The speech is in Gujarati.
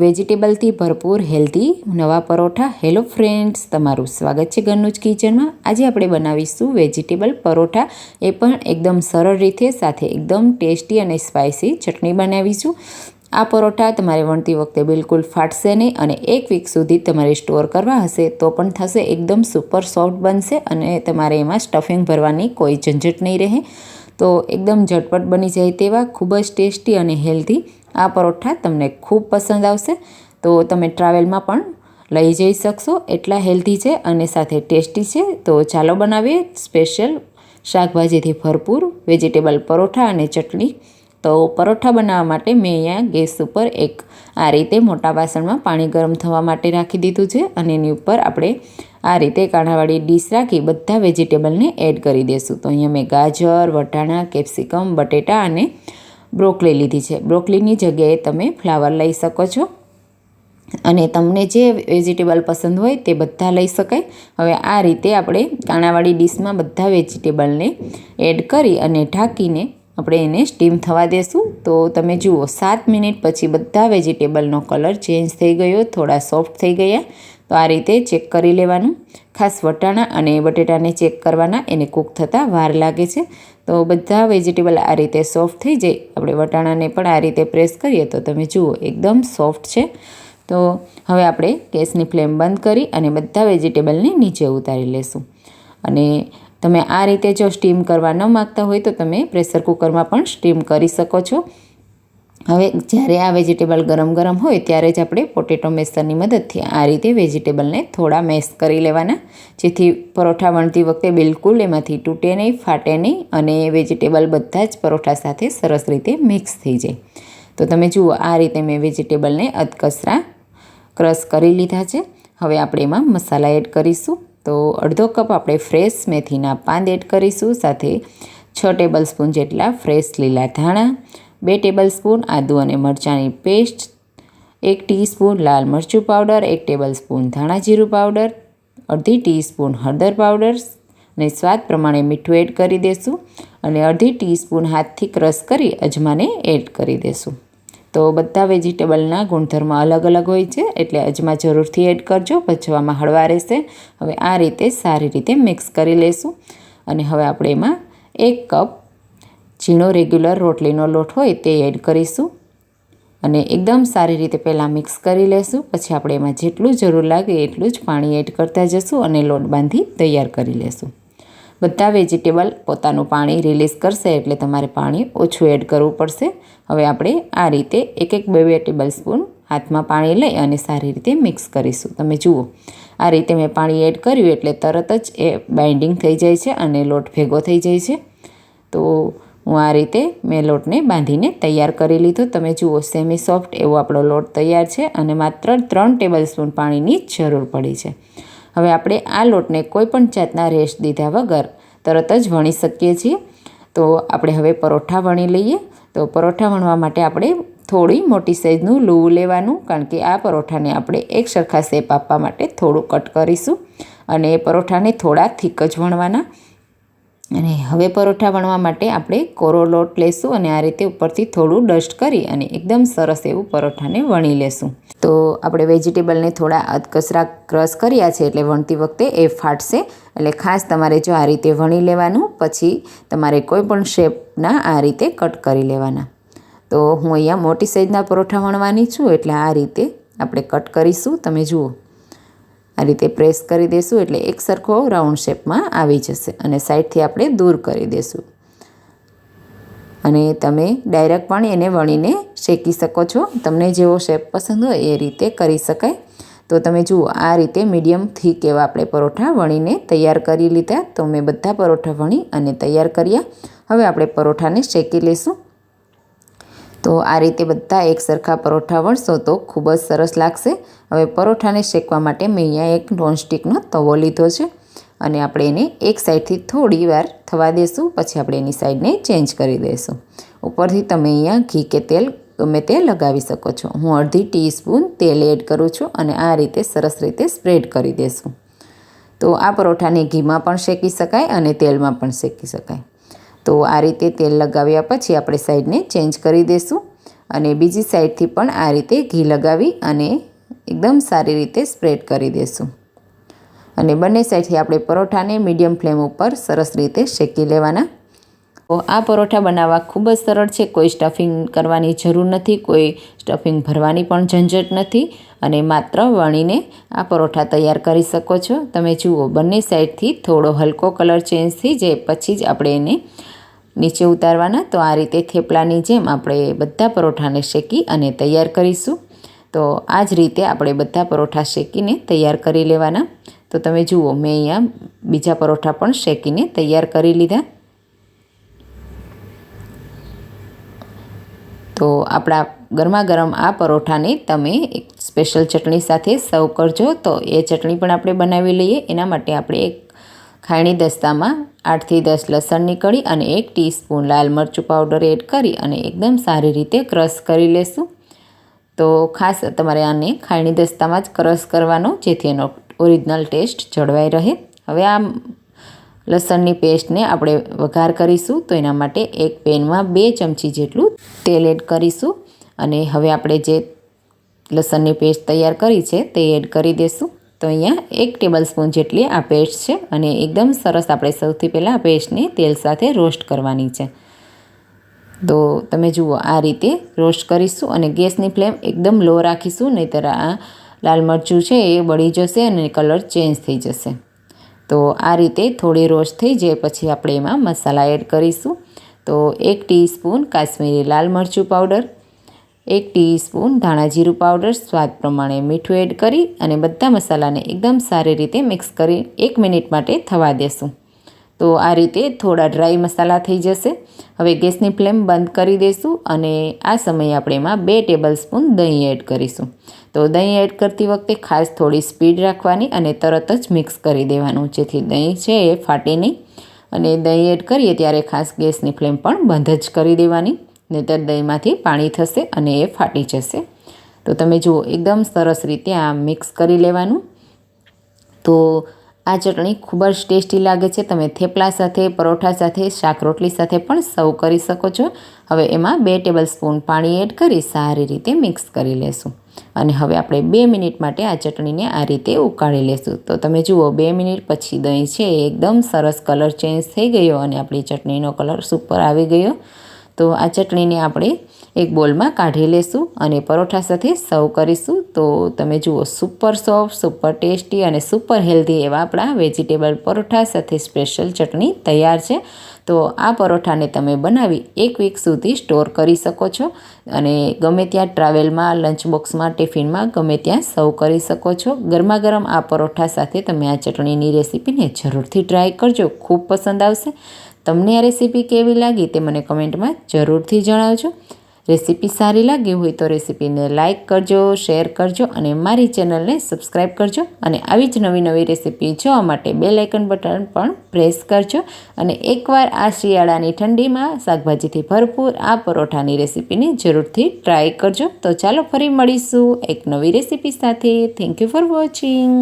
વેજીટેબલથી ભરપૂર હેલ્ધી નવા પરોઠા. હેલો ફ્રેન્ડ્સ તમારું સ્વાગત છે ઘરનું જ કિચનમાં. આજે આપણે બનાવીશું વેજીટેબલ પરોઠા. એ પણ એકદમ સરળ રીતે, સાથે એકદમ ટેસ્ટી અને સ્પાઇસી ચટણી બનાવીશું. આ પરોઠા તમારે વણતી વખતે બિલકુલ ફાટશે નહીં અને એક વીક સુધી તમારે સ્ટોર કરવા હશે તો પણ થશે એકદમ સુપર સોફ્ટ બનશે અને તમારે એમાં સ્ટફિંગ ભરવાની કોઈ ઝંઝટ નહીં રહે. તો એકદમ ઝટપટ બની જાય તેવા ખૂબ જ ટેસ્ટી અને હેલ્ધી આ પરોઠા તમને ખૂબ પસંદ આવશે. તો તમે ટ્રાવેલમાં પણ લઈ જઈ શકશો. એટલા હેલ્ધી છે અને સાથે ટેસ્ટી છે. તો ચાલો બનાવીએ સ્પેશિયલ શાકભાજીથી ભરપૂર વેજીટેબલ પરોઠા અને ચટણી. તો પરોઠા બનાવવા માટે મેં અહીંયા ગેસ ઉપર એક આ રીતે મોટા વાસણમાં પાણી ગરમ થવા માટે રાખી દીધું છે અને એની ઉપર આપણે આ રીતે કાણાવાળી ડીશ રાખી બધા વેજીટેબલને એડ કરી દઈશું તો અહીંયા મેં ગાજર, વટાણા, કેપ્સિકમ, બટેટા અને બ્રોકલી લીધી છે. બ્રોકલીની જગ્યાએ તમે ફ્લાવર લઈ શકો છો. અને તમને જે વેજીટેબલ પસંદ હોય તે બધા લઈ શકાય. હવે આ રીતે આપણે કાણાવાળી ડીશમાં બધા વેજીટેબલને એડ કરી અને ઢાંકીને આપણે એને સ્ટીમ થવા દેશું. તો તમે જુઓ, સાત મિનિટ પછી બધા વેજીટેબલનો કલર ચેન્જ થઈ ગયો, થોડા સોફ્ટ થઈ ગયા. તો આ રીતે ચેક કરી લેવાનું. ખાસ વટાણા અને બટેટાને ચેક કરવાના, એને કૂક થતાં વાર લાગે છે. તો બધા વેજીટેબલ આ રીતે સોફ્ટ થઈ જાય. આપણે વટાણાને પણ આ રીતે પ્રેસ કરીએ તો તમે જુઓ, એકદમ સોફ્ટ છે. તો હવે આપણે ગેસની ફ્લેમ બંધ કરી અને બધા વેજીટેબલને નીચે ઉતારી લેશું. અને તમે આ રીતે જો સ્ટીમ કરવા ન માગતા હોય તો તમે પ્રેશર કુકરમાં પણ સ્ટીમ કરી શકો છો. હવે જ્યારે આ વેજીટેબલ ગરમ ગરમ હોય ત્યારે જ આપણે પોટેટો મેસરની મદદથી આ રીતે વેજીટેબલને થોડા મેશ કરી લેવાના, જેથી પરોઠા વણતી વખતે બિલકુલ એમાંથી તૂટે નહીં, ફાટે નહીં અને વેજીટેબલ બધા જ પરોઠા સાથે સરસ રીતે મિક્સ થઈ જાય. તો તમે જુઓ, આ રીતે મેં વેજીટેબલને અધકસરા ક્રશ કરી લીધા છે. હવે આપણે એમાં મસાલા એડ કરીશું. તો અડધો કપ આપણે ફ્રેશ મેથીના પાન એડ કરીશું. સાથે છ ટેબલ સ્પૂન જેટલા ફ્રેશ લીલા ધાણા બે ટેબલ સ્પૂન આદુ અને મરચાંની પેસ્ટ, એક ટીસ્પૂન લાલ મરચું પાવડર, એક ટેબલ સ્પૂન ધાણા જીરું પાવડર, અડધી ટીસ્પૂન હળદર પાવડર અને સ્વાદ પ્રમાણે મીઠું એડ કરી દઈશું અને અડધી ટીસ્પૂન હાથથી ક્રશ કરી અજમાને એડ કરી દેશું. તો બધા વેજીટેબલના ગુણધર્મ અલગ અલગ હોય છે એટલે અજમા જરૂરથી એડ કરજો, પચવામાં હળવા રહેશે. હવે આ રીતે સારી રીતે મિક્સ કરી લેશું અને હવે આપણે એમાં એક કપ ઝીણો રેગ્યુલર રોટલીનો લોટ હોય તે એડ કરીશું અને એકદમ સારી રીતે પહેલાં મિક્સ કરી લેશું. પછી આપણે એમાં જેટલું જરૂર લાગે એટલું જ પાણી એડ કરતા જશું અને લોટ બાંધી તૈયાર કરી લેશું. બધા વેજીટેબલ પોતાનું પાણી રિલીઝ કરશે એટલે તમારે પાણી ઓછું એડ કરવું પડશે. હવે આપણે આ રીતે એક એક બે બે ટેબલ સ્પૂન હાથમાં પાણી લઈ અને સારી રીતે મિક્સ કરીશું. તમે જુઓ, આ રીતે મેં પાણી એડ કર્યું એટલે તરત જ એ બાઇન્ડિંગ થઈ જાય છે અને લોટ ભેગો થઈ જાય છે. તો હું આ રીતે મેં લોટને બાંધીને તૈયાર કરી લીધો. તમે જુઓ સેમી સોફ્ટ એવો આપણો લોટ તૈયાર છે અને માત્ર ત્રણ ટેબલ સ્પૂન પાણીની જરૂર પડી છે. હવે આપણે આ લોટને કોઈપણ જાતના રેસ્ટ દીધા વગર તરત જ વણી શકીએ છીએ. તો આપણે હવે પરોઠા વણી લઈએ. તો પરોઠા વણવા માટે આપણે થોડી મોટી સાઈઝનું લૂવું લેવાનું, કારણ કે આ પરોઠાને આપણે એક સરખા શેપ આપવા માટે થોડું કટ કરીશું. અને પરોઠાને થોડા થીક જ વણવાના. અને હવે પરોઠા વણવા માટે આપણે કોરો લોટ લેશું અને આ રીતે ઉપરથી થોડું ડસ્ટ કરી અને એકદમ સરસ એવું પરોઠાને વણી લેશું. તો આપણે વેજીટેબલને થોડા અધકસરા ક્રશ કર્યા છે એટલે વણતી વખતે એ ફાટશે. એટલે ખાસ તમારે જો આ રીતે વણી લેવાનું, પછી તમારે કોઈ પણ શેપના આ રીતે કટ કરી લેવાના. તો હું અહીંયા મોટી સાઈઝના પરોઠા વણવાની છું એટલે આ રીતે આપણે કટ કરીશું. તમે જુઓ. આ રીતે પ્રેસ કરી દઈશું એટલે એક સરખો રાઉન્ડ શેપમાં આવી જશે અને સાઈડથી આપણે દૂર કરી દઈશું અને તમે ડાયરેક્ટ પણ એને વણીને શેકી શકો છો. તમને જેવો શેપ પસંદ હોય એ રીતે કરી શકાય. તો તમે જુઓ, આ રીતે મીડિયમ થીક એવા આપણે પરોઠા વણીને તૈયાર કરી લીધા. તો મેં બધા પરોઠા વણી અને તૈયાર કર્યા. હવે આપણે પરોઠાને શેકી લઈશું તો આ રીતે બધા એક સરખા પરોઠા વણશો તો ખૂબ જ સરસ લાગશે. હવે પરોઠાને શેકવા માટે મેં અહીંયા એક નોનસ્ટિકનો તવો લીધો છે અને આપણે એને એક સાઈડથી થોડી વાર થવા દઈશું પછી આપણે એની સાઈડને ચેન્જ કરી દઈશું ઉપરથી તમે અહીંયા ઘી કે તેલ ગમે તે લગાવી શકો છો. હું અડધી ટીસ્પૂન તેલ એડ કરું છું અને આ રીતે સરસ રીતે સ્પ્રેડ કરી દેશું. તો આ પરોઠાને ઘીમાં પણ શેકી શકાય અને તેલમાં પણ શેકી શકાય. તો આ રીતે તેલ લગાવ્યા પછી આપણે સાઈડને ચેન્જ કરી દઈશું અને બીજી સાઈડથી પણ આ રીતે ઘી લગાવી અને એકદમ સારી રીતે સ્પ્રેડ કરી દઈશું અને બંને સાઈડથી આપણે પરોઠાને મીડિયમ ફ્લેમ ઉપર સરસ રીતે શેકી લેવાના. આ પરોઠા બનાવવા ખૂબ જ સરળ છે. કોઈ સ્ટફિંગ કરવાની જરૂર નથી, કોઈ સ્ટફિંગ ભરવાની પણ ઝંઝટ નથી અને માત્ર વણીને આ પરોઠા તૈયાર કરી શકો છો. તમે જુઓ, બંને સાઈડથી થોડો હલકો કલર ચેન્જ થઈ જાય, પછી જ આપણે એને નીચે ઉતારવાના. તો આ રીતે થેપલાની જેમ આપણે બધા પરોઠાને શેકી અને તૈયાર કરીશું. તો આ જ રીતે આપણે બધા પરોઠા શેકીને તૈયાર કરી લેવાના. તો તમે જુઓ, મેં અહીંયા બીજા પરોઠા પણ શેકીને તૈયાર કરી લીધા. તો આપણા ગરમા ગરમ આ પરોઠાને તમે એક સ્પેશિયલ ચટણી સાથે સર્વ કરજો. તો એ ચટણી પણ આપણે બનાવી લઈએ. એના માટે આપણે એક ખાયણી દસ્તામાં આઠથી દસ લસણની કળી અને એક ટીસ્પૂન લાલ મરચું પાવડર એડ કરી અને એકદમ સારી રીતે ક્રશ કરી લેશું. તો ખાસ તમારે આને ખાયણી દસ્તામાં જ ક્રશ કરવાનો, જેથી એનો ઓરિજિનલ ટેસ્ટ જળવાઈ રહે. હવે આ લસણની પેસ્ટને આપણે વઘાર કરીશું તો એના માટે એક પેનમાં બે ચમચી જેટલું તેલ એડ કરીશું અને હવે આપણે જે લસણની પેસ્ટ તૈયાર કરી છે તે એડ કરી દઈશું તો અહીંયા એક ટેબલ સ્પૂન જેટલી આ પેસ્ટ છે અને એકદમ સરસ આપણે સૌથી પહેલાં આ પેસ્ટને તેલ સાથે રોસ્ટ કરવાની છે. તો તમે જુઓ આ રીતે રોસ્ટ કરીશું અને ગેસની ફ્લેમ એકદમ લો રાખીશું નહીંતર આ લાલ મરચું છે એ બળી જશે અને કલર ચેન્જ થઈ જશે. તો આ રીતે થોડી રોસ્ટ થઈ જાય પછી આપણે એમાં મસાલા એડ કરીશું. તો એક ટીસ્પૂન કાશ્મીરી લાલ મરચું પાવડર, એક ટીસ્પૂન ધાણા જીરું પાવડર, સ્વાદ પ્રમાણે મીઠું એડ કરી અને બધા મસાલાને એકદમ સારી રીતે મિક્સ કરી એક મિનિટ માટે થવા દેશું. તો આ રીતે થોડા ડ્રાય મસાલા થઈ જશે. હવે ગેસની ફ્લેમ બંધ કરી દઈશું અને આ સમયે આપણે એમાં બે ટેબલ સ્પૂન દહીં એડ કરીશું. તો દહીં એડ કરતી વખતે ખાસ થોડી સ્પીડ રાખવાની અને તરત જ મિક્સ કરી દેવાનું. જેથી દહીં છે એ ફાટે નહીં. અને દહીં એડ કરીએ ત્યારે ખાસ ગેસની ફ્લેમ પણ બંધ જ કરી દેવાની. નહીંતર દહીંમાંથી પાણી થશે અને એ ફાટી જશે. તો તમે જુઓ, એકદમ સરસ રીતે આ મિક્સ કરી લેવાનું. તો આ ચટણી ખૂબ જ ટેસ્ટી લાગે છે. તમે થેપલા સાથે, પરોઠા સાથે, શાક રોટલી સાથે પણ સર્વ કરી શકો છો. હવે એમાં બે ટેબલ સ્પૂન પાણી એડ કરી સારી રીતે મિક્સ કરી લેશું. અને હવે આપણે બે મિનિટ માટે આ ચટણીને આ રીતે ઉકાળી લેશું. તો તમે જુઓ, બે મિનિટ પછી દહીં છે, એકદમ સરસ કલર ચેન્જ થઈ ગયો અને આપણી ચટણીનો કલર સુપર આવી ગયો. તો આ ચટણીને આપણે એક બોલમાં કાઢી લેશું અને પરોઠા સાથે સર્વ કરીશું. તો તમે જુઓ સુપર સોફ્ટ સુપર ટેસ્ટી અને સુપર હેલ્ધી એવા આપણા વેજીટેબલ પરોઠા સાથે સ્પેશિયલ ચટણી તૈયાર છે. તો આ પરોઠાને તમે બનાવી એક વીક સુધી સ્ટોર કરી શકો છો અને ગમે ત્યાં ટ્રાવેલમાં લંચ બોક્સમાં ટિફિનમાં ગમે ત્યાં સર્વ કરી શકો છો. ગરમા ગરમ આ પરોઠા સાથે તમે આ ચટણીની રેસીપીને જરૂરથી ટ્રાય કરજો. ખૂબ પસંદ આવશે. તમને આ રેસીપી કેવી લાગી તે મને કમેન્ટમાં જરૂરથી જણાવજો. રેસીપી સારી લાગી હોય તો રેસીપીને લાઇક કરજો, શેર કરજો અને મારી ચેનલને સબસ્ક્રાઈબ કરજો અને આવી જ નવી નવી રેસીપી જોવા માટે બે લાઇકન બટન પણ પ્રેસ કરજો અને એકવાર આ શિયાળાની ઠંડીમાં શાકભાજીથી ભરપૂર આ પરોઠાની રેસીપીની જરૂરથી ટ્રાય કરજો. તો ચાલો ફરી મળીશું એક નવી રેસીપી સાથે. Thank you for watching